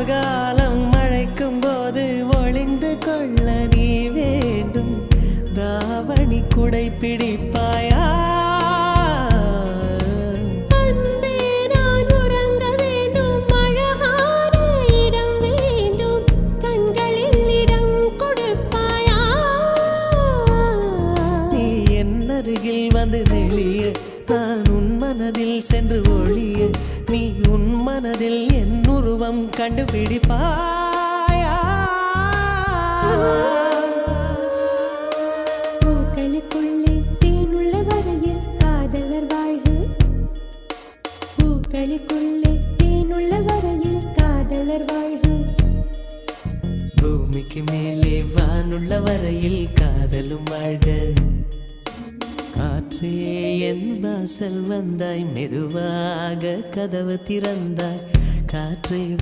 கார்காலம் மழைக்கும் போது ஒளிந்து கொள்ள நீ வேண்டும். தாவணி குடை பிடிப்பாயா? அருகில் வந்து நெளிய நான் உன் மனதில் சென்று ஒளிய நீ உன் மனதில் என் உருவம் கண்டுபிடிப்பாயா? பூக்களுக்குள்ளே தேனுள்ள வரையில் காதலர் வாழ்வு பூக்களுக்குள்ளே தேனுள்ள வரையில் காதலர் வாழ்வு பூமிக்கு மேலே வானுள்ள வரையில் காதலும் வாழ்க. காற்றே என் வாசல் வந்தாய் மெதுவாக கதவு திறந்தாய். காற்றே